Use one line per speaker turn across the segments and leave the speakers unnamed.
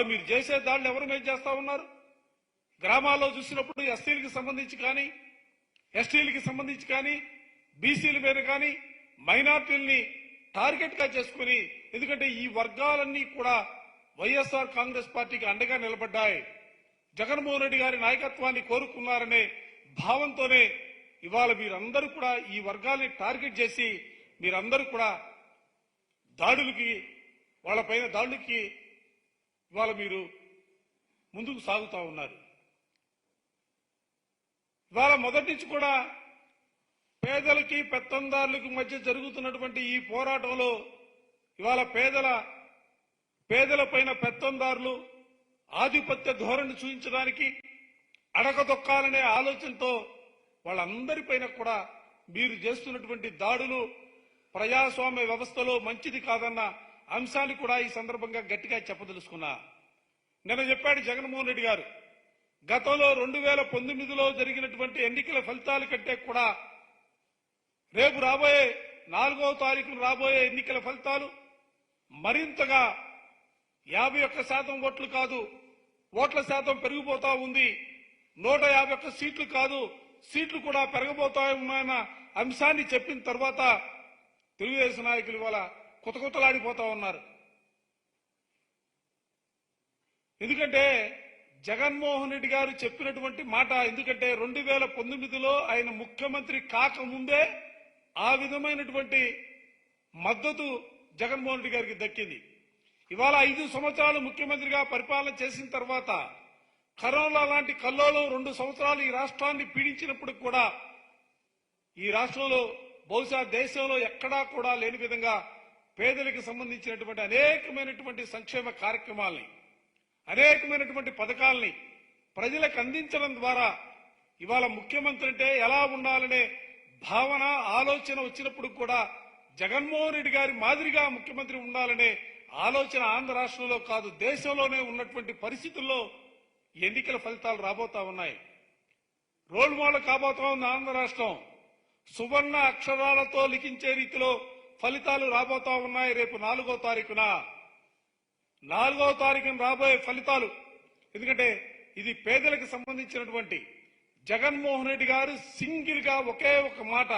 ఇవాళ మీరు చేసే దాడులు ఎవరు మీద చేస్తా ఉన్నారు? గ్రామాల్లో చూసినప్పుడు ఎస్టీలకు సంబంధించి కానీ ఎస్టీలకి సంబంధించి కానీ బీసీల మీద కానీ మైనార్టీల్ని టార్గెట్గా చేసుకుని ఎందుకంటే ఈ వర్గాలన్నీ కూడా వైఎస్ఆర్ కాంగ్రెస్ పార్టీకి అండగా నిలబడ్డాయి. జగన్మోహన్ రెడ్డి గారి నాయకత్వాన్ని కోరుకున్నారనే భావంతోనే ఇవాళ మీరందరూ కూడా ఈ వర్గాల్ని టార్గెట్ చేసి మీరందరూ కూడా దాడులకి వాళ్ళపైన దాడులకి ఇవాళ మీరు ముందుకు సాగుతా ఉన్నారు. ఇవాళ మొదటి నుంచి కూడా పేదలకి పెత్తందారులకి మధ్య జరుగుతున్నటువంటి ఈ పోరాటంలో ఇవాళ పేదల పేదల పైన పెత్తందారులు ఆధిపత్య ధోరణి చూపించడానికి అడగదొక్కాలనే ఆలోచనతో వాళ్ళందరిపైన కూడా మీరు చేస్తున్నటువంటి దాడులు ప్రజాస్వామ్య వ్యవస్థలో మంచిది కాదన్న అంశాన్ని కూడా ఈ సందర్భంగా గట్టిగా చెప్పదలుచుకున్నా. నిన్న చెప్పాడు జగన్మోహన్ రెడ్డి గారు గతంలో రెండు వేల పంతొమ్మిదిలో జరిగినటువంటి ఎన్నికల ఫలితాల కంటే కూడా రేపు రాబోయే నాలుగవ తారీఖున రాబోయే ఎన్నికల ఫలితాలు మరింతగా యాభై ఒక్క శాతం ఓట్లు కాదు ఓట్ల శాతం పెరిగిపోతా ఉంది. నూట యాభై ఒక్క సీట్లు కాదు సీట్లు కూడా పెరగబోతాయన్న అంశాన్ని చెప్పిన తర్వాత తెలుగుదేశం నాయకులు ఇవాళ కొత్త ఉన్నారు. ఎందుకంటే జగన్మోహన్ రెడ్డి గారు చెప్పినటువంటి మాట ఎందుకంటే రెండు వేల పంతొమ్మిదిలో ఆయన ముఖ్యమంత్రి కాకముందే ఆ విధమైనటువంటి మద్దతు జగన్మోహన్ రెడ్డి గారికి దక్కింది. ఇవాళ ఐదు సంవత్సరాలు ముఖ్యమంత్రిగా పరిపాలన చేసిన తర్వాత కరోనా లాంటి కల్లోలం రెండు సంవత్సరాలు ఈ రాష్ట్రాన్ని పీడించినప్పుడు కూడా ఈ రాష్ట్రంలో బహుశా దేశంలో ఎక్కడా కూడా లేని విధంగా పేదలకు సంబంధించినటువంటి అనేకమైనటువంటి సంక్షేమ కార్యక్రమాల్ని అనేకమైనటువంటి పథకాల్ని ప్రజలకు అందించడం ద్వారా ఇవాళ ముఖ్యమంత్రి అంటే ఎలా ఉండాలనే భావన ఆలోచన వచ్చినప్పుడు కూడా జగన్మోహన్ రెడ్డి గారి మాదిరిగా ముఖ్యమంత్రి ఉండాలనే ఆలోచన ఆంధ్ర రాష్ట్రంలో కాదు దేశంలోనే ఉన్నటువంటి పరిస్థితుల్లో ఎన్నికల ఫలితాలు రాబోతా ఉన్నాయి. రోల్ మోడల్ కాబోతా ఉంది ఆంధ్ర రాష్ట్రం. సువర్ణ అక్షరాలతో లిఖించే రీతిలో ఫలితాలు రాబోతా ఉన్నాయి రేపు నాలుగో తారీఖున. నాలుగో తారీఖున రాబోయే ఫలితాలు. ఎందుకంటే ఇది పేదలకు సంబంధించినటువంటి జగన్మోహన్ రెడ్డి గారు సింగిల్గా ఒకే ఒక మాట.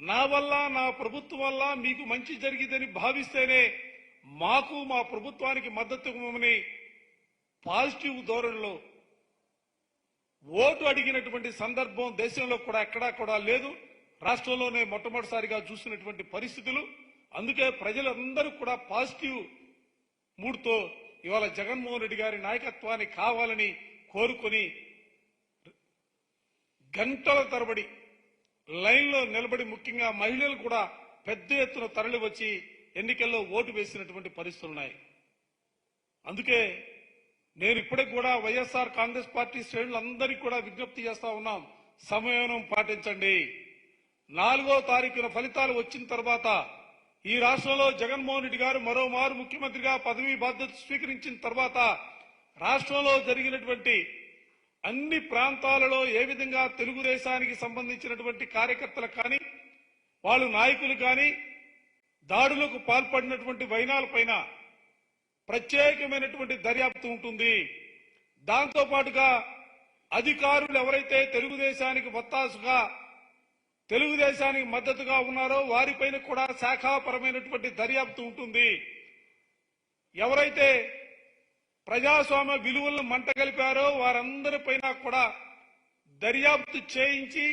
నా వల్ల నా ప్రభుత్వం వల్ల మీకు మంచి జరిగిందని భావిస్తేనే మాకు మా ప్రభుత్వానికి మద్దతు ఇవ్వమని పాజిటివ్ ధోరణిలో ఓటు అడిగినటువంటి సందర్భం దేశంలో కూడా ఎక్కడా కూడా లేదు. రాష్ట్రంలోనే మొట్టమొదటిసారిగా చూసినటువంటి పరిస్థితులు. అందుకే ప్రజలందరూ కూడా పాజిటివ్ మూడ్తో ఇవాళ జగన్మోహన్ రెడ్డి గారి నాయకత్వాన్ని కావాలని కోరుకొని గంటల తరబడి లైన్లో నిలబడి ముఖ్యంగా మహిళలు కూడా పెద్ద ఎత్తున తరలి వచ్చి ఎన్నికల్లో ఓటు వేసినటువంటి పరిస్థితులు ఉన్నాయి. అందుకే నేను ఇప్పటికి కూడా వైఎస్ఆర్ కాంగ్రెస్ పార్టీ శ్రేణులందరికీ కూడా విజ్ఞప్తి చేస్తా ఉన్నాం. సమయం పాటించండి. నాలుగో తారీఖున ఫలితాలు వచ్చిన తర్వాత ఈ రాష్ట్రంలో జగన్మోహన్ రెడ్డి గారు మరోమారు ముఖ్యమంత్రిగా పదవీ బాధ్యత స్వీకరించిన తర్వాత రాష్ట్రంలో జరిగినటువంటి అన్ని ప్రాంతాలలో ఏ విధంగా తెలుగుదేశానికి సంబంధించినటువంటి కార్యకర్తలు కానీ వాళ్ళు నాయకులు కానీ దాడులకు పాల్పడినటువంటి వైనాలపైన ప్రత్యేకమైనటువంటి దర్యాప్తు ఉంటుంది. దాంతో పాటుగా అధికారులు ఎవరైతే తెలుగుదేశానికి వత్తాసుగా తెలుగుదేశానికి మద్దతుగా ఉన్నారో వారిపైన కూడా శాఖాపరమైనటువంటి దర్యాప్తు ఉంటుంది. ఎవరైతే ప్రజాస్వామ్య విలువలను మంటగలిపారో వారందరిపైన కూడా దర్యాప్తు చేయించి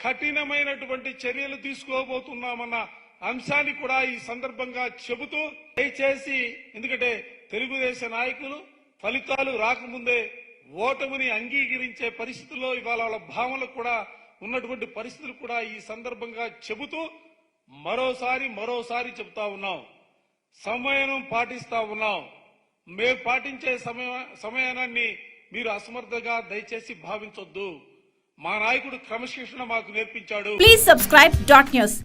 కఠినమైనటువంటి చర్యలు తీసుకోబోతున్నామన్న అంశాన్ని కూడా ఈ సందర్భంగా చెబుతూ దయచేసి ఎందుకంటే తెలుగుదేశం నాయకులు ఫలితాలు రాకముందే ఓటమిని అంగీకరించే పరిస్థితుల్లో ఇవాళ వాళ్ళ భావనలు కూడా ఉన్నటువంటి పరిస్థితులు కూడా ఈ సందర్భంగా చెబుతూ మరోసారి మరోసారి చెబుతా ఉన్నాం. సమయం పాటిస్తా ఉన్నాం. మేము పాటించే సమయ సమయాన్ని మీరు అసమర్థగా దయచేసి భావించొద్దు. మా నాయకుడు క్రమశిక్షణ మాకు నేర్పించాడు.
Please subscribe dot news